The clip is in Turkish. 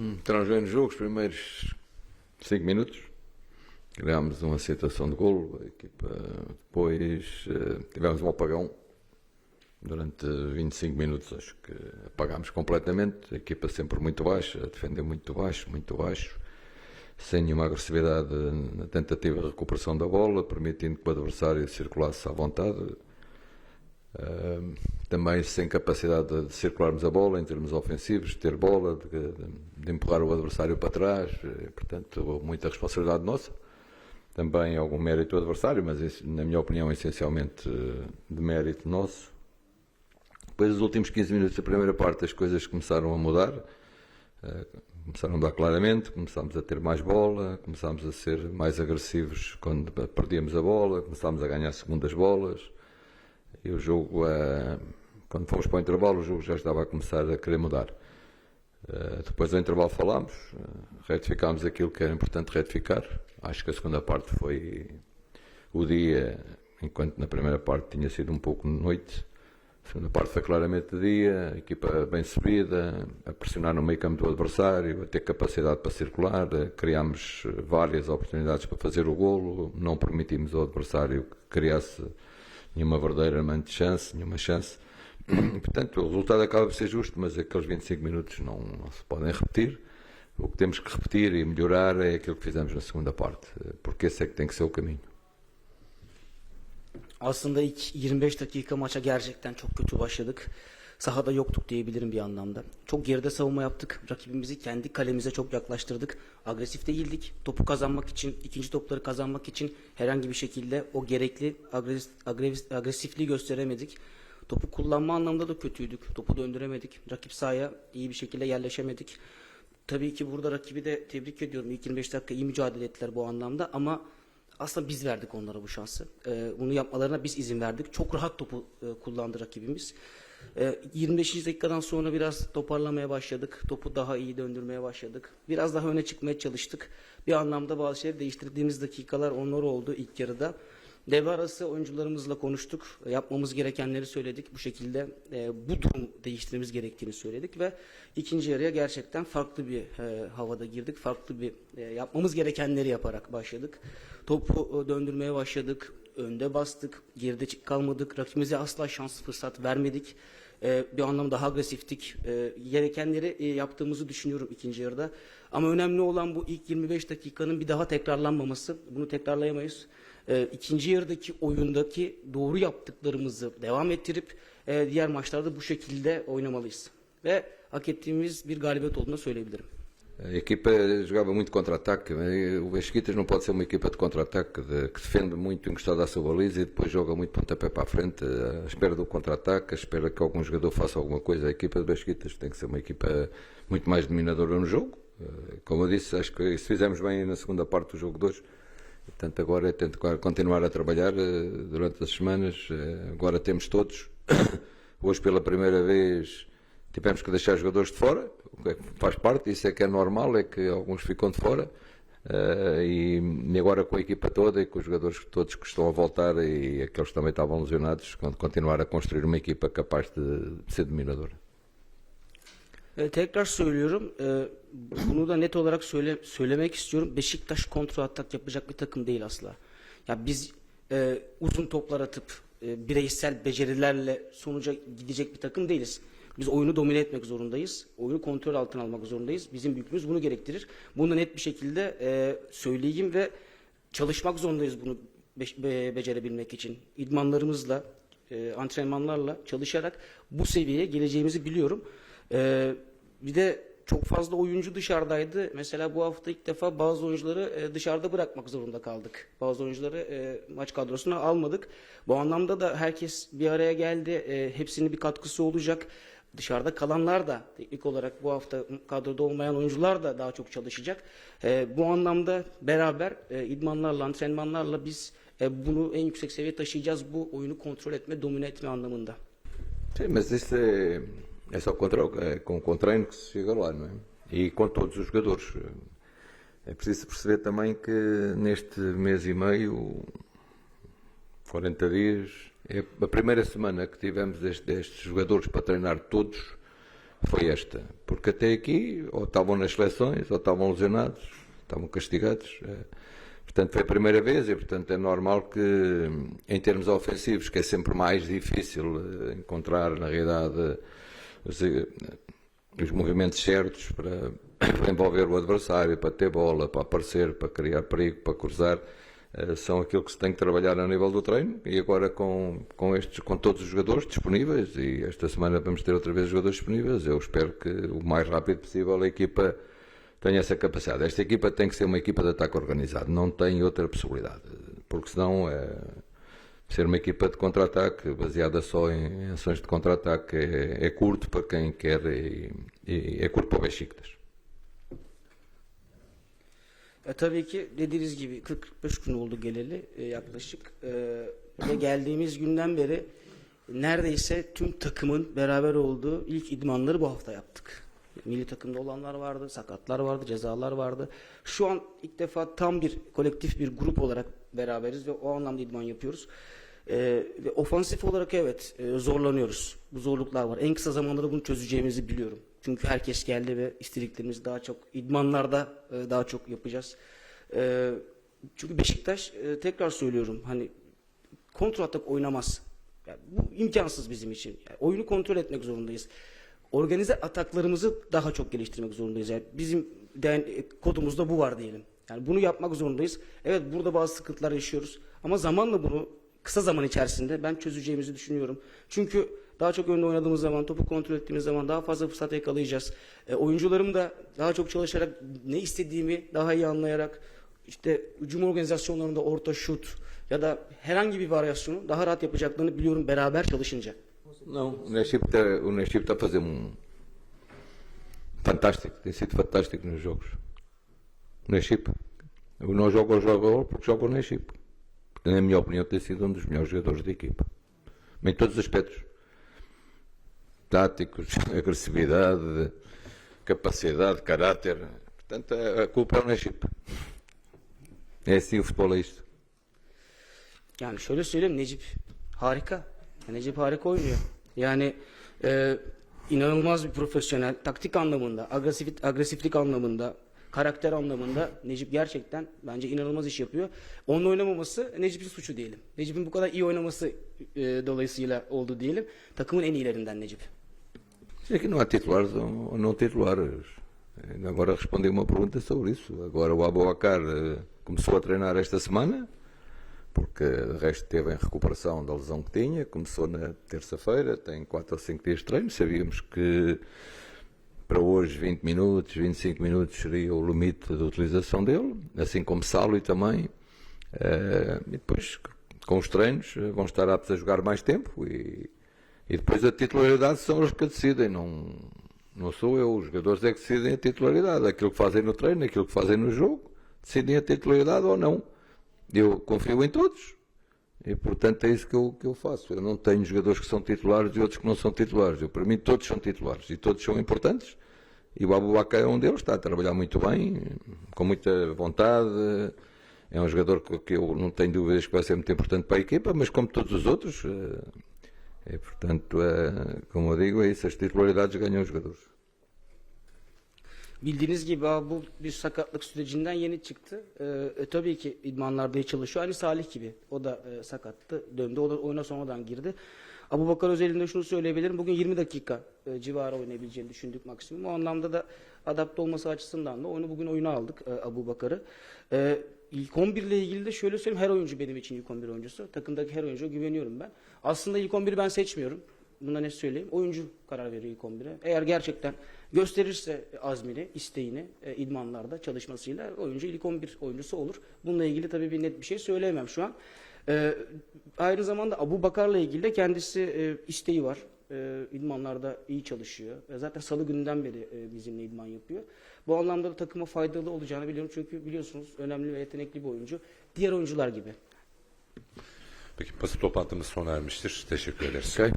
Entramos no jogo, os primeiros 5 minutos. Criámos uma situação de golo, a equipa depois eh, tivemos um apagão durante 25 minutos, acho que apagámos completamente, a equipa sempre muito baixa, a defender muito baixo, muito baixo, sem nenhuma agressividade na tentativa de recuperação da bola, permitindo que o adversário circulasse à vontade. Também sem capacidade de circularmos a bola em termos ofensivos, de ter bola, de, de, empurrar o adversário para trás, e, portanto, muita responsabilidade nossa. Também algum mérito do adversário, mas na minha opinião, essencialmente de mérito nosso. Depois, dos últimos 15 minutos da primeira parte, as coisas começaram a mudar, uh, começaram a mudar claramente, começámos a ter mais bola, começámos a ser mais agressivos quando perdíamos a bola, começámos a ganhar segundas bolas e o jogo, uh, quando fomos para o intervalo, o jogo já estava a começar a querer mudar. Uh, depois do intervalo falámos, uh, retificámos aquilo que era importante retificar. Acho que a segunda parte foi o dia, enquanto na primeira parte tinha sido um pouco noite. A segunda parte foi claramente dia, a equipa bem subida, a pressionar no meio campo do adversário, a ter capacidade para circular, criámos várias oportunidades para fazer o golo, não permitimos ao adversário que criasse nenhuma verdadeiramente chance, nenhuma chance. Portanto, o resultado acaba por ser justo, mas aqueles 25 minutos não, não, se podem repetir. O que temos que repetir e melhorar é aquilo que fizemos na segunda parte, porque esse é que tem que ser o caminho. Aslında ilk 25 dakika maça gerçekten çok kötü başladık. Sahada yoktuk diyebilirim bir anlamda. Çok geride savunma yaptık. Rakibimizi kendi kalemize çok yaklaştırdık. Agresif değildik. Topu kazanmak için, ikinci topları kazanmak için herhangi bir şekilde o gerekli agres, agres, agresifliği gösteremedik. Topu kullanma anlamında da kötüydük. Topu döndüremedik. Rakip sahaya iyi bir şekilde yerleşemedik. Tabii ki burada rakibi de tebrik ediyorum. İlk 25 dakika iyi mücadele ettiler bu anlamda ama aslında biz verdik onlara bu şansı. Ee, bunu yapmalarına biz izin verdik. Çok rahat topu e, kullandı rakibimiz. 25. dakikadan sonra biraz toparlamaya başladık. Topu daha iyi döndürmeye başladık. Biraz daha öne çıkmaya çalıştık. Bir anlamda bazı şeyleri değiştirdiğimiz dakikalar onlar oldu ilk yarıda. Devre arası oyuncularımızla konuştuk. Yapmamız gerekenleri söyledik. Bu şekilde e, bu durum değiştirmemiz gerektiğini söyledik ve ikinci yarıya gerçekten farklı bir e, havada girdik. Farklı bir e, yapmamız gerekenleri yaparak başladık. Topu e, döndürmeye başladık. Önde bastık. Geride kalmadık. Rakibimize asla şans fırsat vermedik. E, bir anlamda daha agresiftik. E, gerekenleri e, yaptığımızı düşünüyorum ikinci yarıda. Ama önemli olan bu ilk 25 dakikanın bir daha tekrarlanmaması. Bunu tekrarlayamayız e, ikinci yarıdaki oyundaki doğru yaptıklarımızı devam ettirip e, diğer maçlarda bu şekilde oynamalıyız. Ve hak ettiğimiz bir galibiyet olduğunu söyleyebilirim. A equipa jogava muito contra-ataque. O Beşiktaş não pode ser uma equipa de contra-ataque de, que defende muito encostada à sua baliza e depois joga muito pontapé para a frente, à espera do contra-ataque, à espera que algum jogador faça alguma coisa. A equipa do Beşiktaş tem que ser uma equipa muito mais dominadora no jogo. Como eu disse, acho que se fizermos bem na segunda parte do jogo de hoje, Portanto, agora é tentar continuar a trabalhar uh, durante as semanas. Agora temos todos. Hoje, pela primeira vez, tivemos que deixar jogadores de fora, que faz parte, isso é que é normal, é que alguns ficam de fora. Uh, e, agora com a equipa toda e com os jogadores todos que estão a voltar e aqueles que também estavam lesionados, continuar a construir uma equipa capaz de, de ser dominadora. Tekrar söylüyorum. Bunu da net olarak söyle, söylemek istiyorum. Beşiktaş kontrol atak yapacak bir takım değil asla. Ya biz e, uzun toplar atıp e, bireysel becerilerle sonuca gidecek bir takım değiliz. Biz oyunu domine etmek zorundayız. Oyunu kontrol altına almak zorundayız. Bizim büyüklüğümüz bunu gerektirir. Bunu net bir şekilde e, söyleyeyim ve çalışmak zorundayız bunu be, be, becerebilmek için. İdmanlarımızla, e, antrenmanlarla çalışarak bu seviyeye geleceğimizi biliyorum. Ee, bir de çok fazla oyuncu dışarıdaydı. Mesela bu hafta ilk defa bazı oyuncuları e, dışarıda bırakmak zorunda kaldık. Bazı oyuncuları e, maç kadrosuna almadık. Bu anlamda da herkes bir araya geldi. E, hepsinin bir katkısı olacak. Dışarıda kalanlar da teknik olarak bu hafta kadroda olmayan oyuncular da daha çok çalışacak. E, bu anlamda beraber e, idmanlarla, antrenmanlarla biz e, bunu en yüksek seviyeye taşıyacağız. Bu oyunu kontrol etme, domine etme anlamında. Sim, mas isso é, só com, com treino que se chega lá, não é? E com todos os jogadores. É preciso perceber também que neste mês e meio, 40 dias, a primeira semana que tivemos estes, jogadores para treinar todos foi esta. Porque até aqui, ou estavam nas seleções, ou estavam lesionados, estavam castigados. eh, Portanto, foi a primeira vez e, portanto, é normal que, em termos ofensivos, que é sempre mais difícil eh, encontrar, na realidade, os, eh, os movimentos certos para, para envolver o adversário, para ter bola, para aparecer, para criar perigo, para cruzar, são aquilo que se tem que trabalhar a nível do treino e agora com, com, estes, com todos os jogadores disponíveis e esta semana vamos ter outra vez jogadores disponíveis, eu espero que o mais rápido possível a equipa tenha essa capacidade. Esta equipa tem que ser uma equipa de ataque organizado, não tem outra possibilidade, porque senão é, ser uma equipa de contra-ataque baseada só em, em ações de contra-ataque é, é curto para quem quer e, e é curto para o Besiktas. E, tabii ki dediğiniz gibi 40-45 gün oldu geleli e, yaklaşık. E, ve geldiğimiz günden beri neredeyse tüm takımın beraber olduğu ilk idmanları bu hafta yaptık. Milli takımda olanlar vardı, sakatlar vardı, cezalar vardı. Şu an ilk defa tam bir kolektif bir grup olarak beraberiz ve o anlamda idman yapıyoruz. Ee, ve ofansif olarak evet e, zorlanıyoruz. Bu zorluklar var. En kısa zamanda da bunu çözeceğimizi biliyorum. Çünkü herkes geldi ve istediklerimizi daha çok idmanlarda e, daha çok yapacağız. E, çünkü Beşiktaş e, tekrar söylüyorum hani kontrol atak oynamaz. Yani bu imkansız bizim için. Yani oyunu kontrol etmek zorundayız. Organize ataklarımızı daha çok geliştirmek zorundayız. Yani bizim den, kodumuzda bu var diyelim. Yani bunu yapmak zorundayız. Evet burada bazı sıkıntılar yaşıyoruz. Ama zamanla bunu kısa zaman içerisinde ben çözeceğimizi düşünüyorum. Çünkü daha çok önde oynadığımız zaman, topu kontrol ettiğimiz zaman daha fazla fırsat yakalayacağız. E, oyuncularım da daha çok çalışarak, ne istediğimi daha iyi anlayarak, işte hücum organizasyonlarında orta şut ya da herhangi bir varyasyonu daha rahat yapacaklarını biliyorum beraber çalışınca. Não, o Naship está, o Naship está a fazer um fantástico, tem sido fantástico nos jogos. O Naship. Eu não jogo ao jogador porque jogo o Naship. Porque, na minha opinião, tem sido um dos melhores jogadores da equipa. Em todos os aspectos. Táticos, agressividade, capacidade, caráter. Portanto, a a culpa é o. É assim o futebol é isto. Yani şöyle söyleyeyim Necip harika. Necip harika oynuyor. Yani e, inanılmaz bir profesyonel. Taktik anlamında, agresif, agresiflik anlamında, karakter anlamında Necip gerçekten bence inanılmaz iş yapıyor. Onun oynamaması Necip'in suçu diyelim. Necip'in bu kadar iyi oynaması e, dolayısıyla oldu diyelim. Takımın en iyilerinden Necip. Aqui não há titulares ou não titulares. Agora respondi uma pergunta sobre isso. Agora o Aboacar eh, começou a treinar esta semana, porque de resto esteve em recuperação da lesão que tinha. Começou na terça-feira, tem 4 ou 5 dias de treino. Sabíamos que para hoje 20 minutos, 25 minutos seria o limite de utilização dele, assim como Salo também. Eh, e depois, com os treinos, vão estar aptos a jogar mais tempo e, e depois a titularidade são os que decidem, não, não sou eu. Os jogadores é que decidem a titularidade. Aquilo que fazem no treino, aquilo que fazem no jogo, decidem a titularidade ou não. Eu confio em todos. E portanto é isso que eu, que eu faço. Eu não tenho jogadores que são titulares e outros que não são titulares. Eu, para mim todos são titulares e todos são importantes. E o Abubacar é um deles, está a trabalhar muito bem, com muita vontade. É um jogador que, que eu não tenho dúvidas que vai ser muito importante para a equipa, mas como todos os outros, é, portanto, é, como eu digo, é isso, as titularidades ganham os jogadores. Bildiğiniz gibi bu bir sakatlık sürecinden yeni çıktı. Ee, e, tabii ki idmanlarda iyi çalışıyor. Aynı Salih gibi. O da e, sakattı. Döndü. O da oyuna sonradan girdi. Abu Bakar özelinde şunu söyleyebilirim. Bugün 20 dakika e, civarı oynayabileceğini düşündük maksimum. O anlamda da adapte olması açısından da oyunu bugün oyuna aldık e, Abu Bakar'ı. E, ilk 11 ile ilgili de şöyle söyleyeyim. Her oyuncu benim için ilk 11 oyuncusu. Takımdaki her oyuncuya güveniyorum ben. Aslında ilk 11'i ben seçmiyorum. Buna ne söyleyeyim? Oyuncu karar veriyor ilk 11'e. Eğer gerçekten gösterirse azmini, isteğini e, idmanlarda çalışmasıyla oyuncu ilk 11 oyuncusu olur. Bununla ilgili tabii bir net bir şey söyleyemem şu an. E, aynı zamanda Abu Bakar'la ilgili de kendisi e, isteği var. E, idmanlarda iyi çalışıyor. E, zaten salı günden beri e, bizimle idman yapıyor. Bu anlamda da takıma faydalı olacağını biliyorum. Çünkü biliyorsunuz önemli ve yetenekli bir oyuncu. Diğer oyuncular gibi. Peki basın toplantımız sona ermiştir. Teşekkür ederiz. Ok?